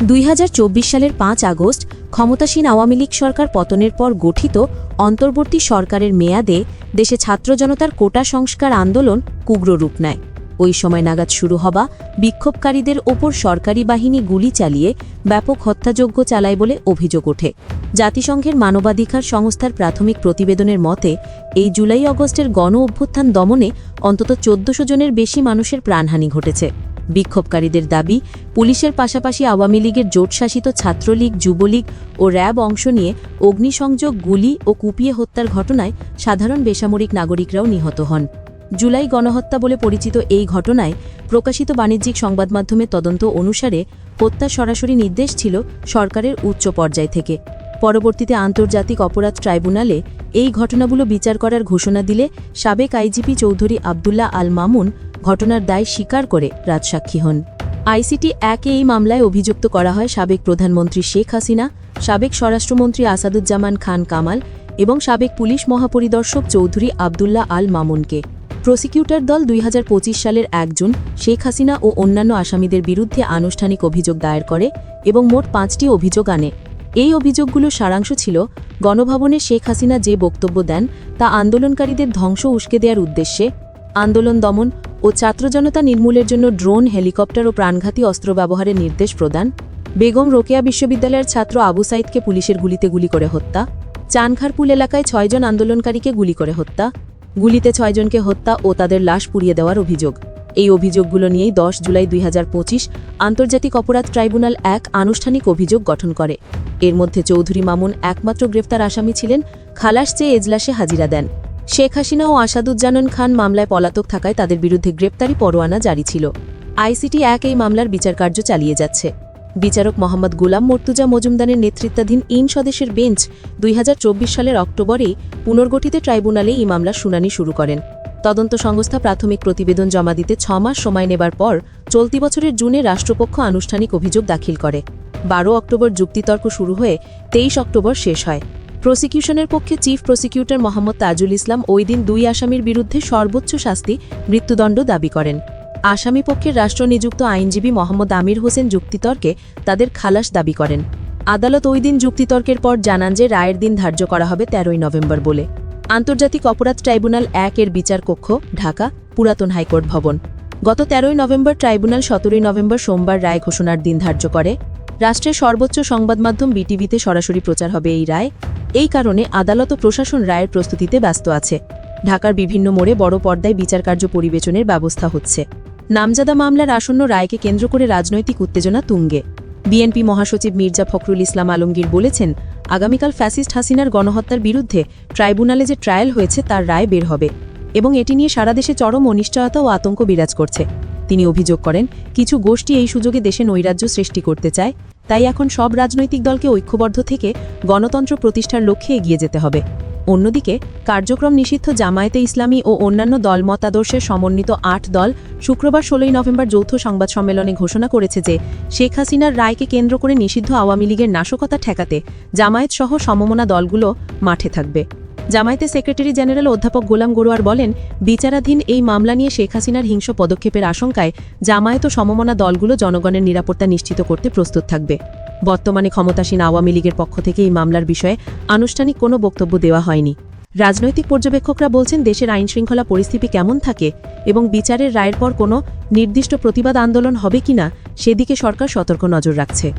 দুই হাজার চব্বিশ সালের পাঁচ আগস্ট ক্ষমতাসীন আওয়ামী লীগ সরকার পতনের পর গঠিত অন্তর্বর্তী সরকারের মেয়াদে দেশে ছাত্র জনতার কোটা সংস্কার আন্দোলন কুগ্র রূপ নেয়। ওই সময় নাগাদ শুরু হবা বিক্ষোভকারীদের ওপর সরকারি বাহিনী গুলি চালিয়ে ব্যাপক হত্যাযজ্ঞ চালায় বলে অভিযোগ ওঠে। জাতিসংঘের মানবাধিকার সংস্থার প্রাথমিক প্রতিবেদনের মতে, এই জুলাই অগস্টের গণ অভ্যুত্থান দমনে অন্তত চোদ্দশো জনের বেশি মানুষের প্রাণহানি ঘটেছে। বিক্ষোভকারীদের দাবি, পুলিশের পাশাপাশি আওয়ামী লীগের জোটশাসিত ছাত্রলীগ, যুবলীগ ও র্যাব অংশ নিয়ে অগ্নিসংযোগ, গুলি ও কুপিয়ে হত্যার ঘটনায় সাধারণ বেসামরিক নাগরিকরাও নিহত হন। জুলাই গণহত্যা বলে পরিচিত এই ঘটনায় প্রকাশিত বাণিজ্যিক সংবাদ মাধ্যমের তদন্ত অনুসারে হত্যা সরাসরি নির্দেশ ছিল সরকারের উচ্চ পর্যায় থেকে। পরবর্তীতে আন্তর্জাতিক অপরাধ ট্রাইব্যুনালে এই ঘটনাগুলো বিচার করার ঘোষণা দিলে সাবেক আইজিপি চৌধুরী আবদুল্লাহ আল মামুন ঘটনার দায় স্বীকার করে রাজসাক্ষী হন। আইসিটি একে এই মামলায় অভিযুক্ত করা হয় সাবেক প্রধানমন্ত্রী শেখ হাসিনা, সাবেক স্বরাষ্ট্রমন্ত্রী আসাদুজ্জামান খান কামাল এবং সাবেক পুলিশ মহাপরিদর্শক চৌধুরী আবদুল্লাহ আল মামুনকে। প্রসিকিউটর দল দুই হাজার পঁচিশ সালের একজন শেখ হাসিনা ও অন্যান্য আসামিদের বিরুদ্ধে আনুষ্ঠানিক অভিযোগ দায়ের করে এবং মোট পাঁচটি অভিযোগ আনে। এই অভিযোগগুলো সারাংশ ছিল গণভবনে শেখ হাসিনা যে বক্তব্য দেন তা আন্দোলনকারীদের ধ্বংস উস্কে দেওয়ার উদ্দেশ্যে, আন্দোলন দমন ও ছাত্র জনতা নির্মূলের জন্য ড্রোন, হেলিকপ্টার ও প্রাণঘাতী অস্ত্র ব্যবহারের নির্দেশ প্রদান, বেগম রোকেয়া বিশ্ববিদ্যালয়ের ছাত্র আবু সাইদকে পুলিশের গুলিতে গুলি করে হত্যা, চানখারপুল এলাকায় ছয়জন আন্দোলনকারীকে গুলি করে হত্যা, গুলিতে ছয়জনকে হত্যা ও তাদের লাশ পুড়িয়ে দেওয়ার অভিযোগ। এই অভিযোগগুলো নিয়েই দশ জুলাই দুই হাজার পঁচিশ আন্তর্জাতিক অপরাধ ট্রাইব্যুনাল এক আনুষ্ঠানিক অভিযোগ গঠন করে। এর মধ্যে চৌধুরী মামুন একমাত্র গ্রেফতার আসামি ছিলেন খালাস চেয়ে এজলাসে হাজিরা দেন। শেখ হাসিনা ও আসাদুজ্জানন খান মামলায় পলাতক থাকায় তাদের বিরুদ্ধে গ্রেপ্তারি পরোয়ানা জারি ছিল। আইসিটি এক এই মামলার বিচারকার্য চালিয়ে যাচ্ছে। বিচারক মোহাম্মদ গুলাম মর্তুজা মজুমদারের নেতৃত্বাধীন ইন স্বদেশের বেঞ্চ দুই হাজার চব্বিশ সালের অক্টোবরেই পুনর্গঠিত ট্রাইব্যুনালে এই মামলার শুনানি শুরু করেন। তদন্ত সংস্থা প্রাথমিক প্রতিবেদন জমা দিতে ছ মাস সময় নেবার পর চলতি বছরের জুনে রাষ্ট্রপক্ষ আনুষ্ঠানিক অভিযোগ দাখিল করে। বারো অক্টোবর যুক্তিতর্ক শুরু হয়ে তেইশ অক্টোবর শেষ হয়। প্রসিকিউশনের পক্ষে চিফ প্রসিকিউটর মোহাম্মদ তাজুল ইসলাম ওই দিন দুই আসামির বিরুদ্ধে সর্বোচ্চ শাস্তি, মৃত্যুদণ্ড দাবি করেন। আসামি পক্ষের রাষ্ট্র নিযুক্ত আইনজীবী মোহাম্মদ আমির হোসেন যুক্তিতর্কে তাদের খালাস দাবি করেন। আদালত ওই দিন যুক্তিতর্কের পর জানান যে রায়ের দিন ধার্য করা হবে তেরোই নভেম্বর বলে। আন্তর্জাতিক অপরাধ ট্রাইব্যুনাল এক এর বিচার কক্ষ, ঢাকা, পুরাতন হাইকোর্ট ভবন। গত তেরোই নভেম্বর ট্রাইব্যুনাল সতেরোই নভেম্বর সোমবার রায় ঘোষণার দিন ধার্য করে। রাষ্ট্রের সর্বোচ্চ সংবাদ মাধ্যম বিটিভিতে সরাসরি প্রচার হবে এই রায়। এই কারণে আদালত ও প্রশাসন রায়ের প্রস্তুতিতে ব্যস্ত আছে। ঢাকার বিভিন্ন মোড়ে বড় পর্দায় বিচারকার্য পরিবেচনের ব্যবস্থা হচ্ছে। নামজাদা মামলার আসন্ন রায়কে কেন্দ্র করে রাজনৈতিক উত্তেজনা তুঙ্গে। বিএনপি মহাসচিব মির্জা ফখরুল ইসলাম আলমগীর বলেছেন আগামীকাল ফ্যাসিস্ট হাসিনার গণহত্যার বিরুদ্ধে ট্রাইব্যুনালে যে ট্রায়াল হয়েছে তার রায় বের হবে এবং এটি নিয়ে সারা দেশে চরম অনিশ্চয়তা ও আতঙ্ক বিরাজ করছে। তিনি অভিযোগ করেন, কিছু গোষ্ঠী এই সুযোগে দেশে নৈরাজ্য সৃষ্টি করতে চায়, তাই এখন সব রাজনৈতিক দলকে ঐক্যবদ্ধ থেকে গণতন্ত্র প্রতিষ্ঠার লক্ষ্যে এগিয়ে যেতে হবে। অন্যদিকে, কার্যক্রম নিষিদ্ধ জামায়াতে ইসলামী ও অন্যান্য দল মতাদর্শের সমন্বিত আট দল শুক্রবার ষোলোই নভেম্বর যৌথ সংবাদ সম্মেলনে ঘোষণা করেছে যে, শেখ হাসিনার রায়কে কেন্দ্র করে নিষিদ্ধ আওয়ামী লীগের নাশকতা ঠেকাতে জামায়াত সহ সমমনা দলগুলো মাঠে থাকবে। জামায়াতের সেক্রেটারি জেনারেল অধ্যাপক গোলাম গড়োয়ার বলেন, বিচারাধীন এই মামলা নিয়ে শেখ হাসিনার হিংস পদক্ষেপের আশঙ্কায় জামায়াত ও সমমনা দলগুলো জনগণের নিরাপত্তা নিশ্চিত করতে প্রস্তুত থাকবে। বর্তমানে ক্ষমতাসীন আওয়ামী লীগের পক্ষ থেকে এই মামলার বিষয়ে আনুষ্ঠানিক কোনো বক্তব্য দেওয়া হয়নি। রাজনৈতিক পর্যবেক্ষকরা বলছেন, দেশের আইন শৃঙ্খলা পরিস্থিতি কেমন থাকে এবং বিচারের রায়ের পর কোনো নির্দিষ্ট প্রতিবাদ আন্দোলন হবে কিনা, সেদিকে সরকার সতর্ক নজর রাখছে।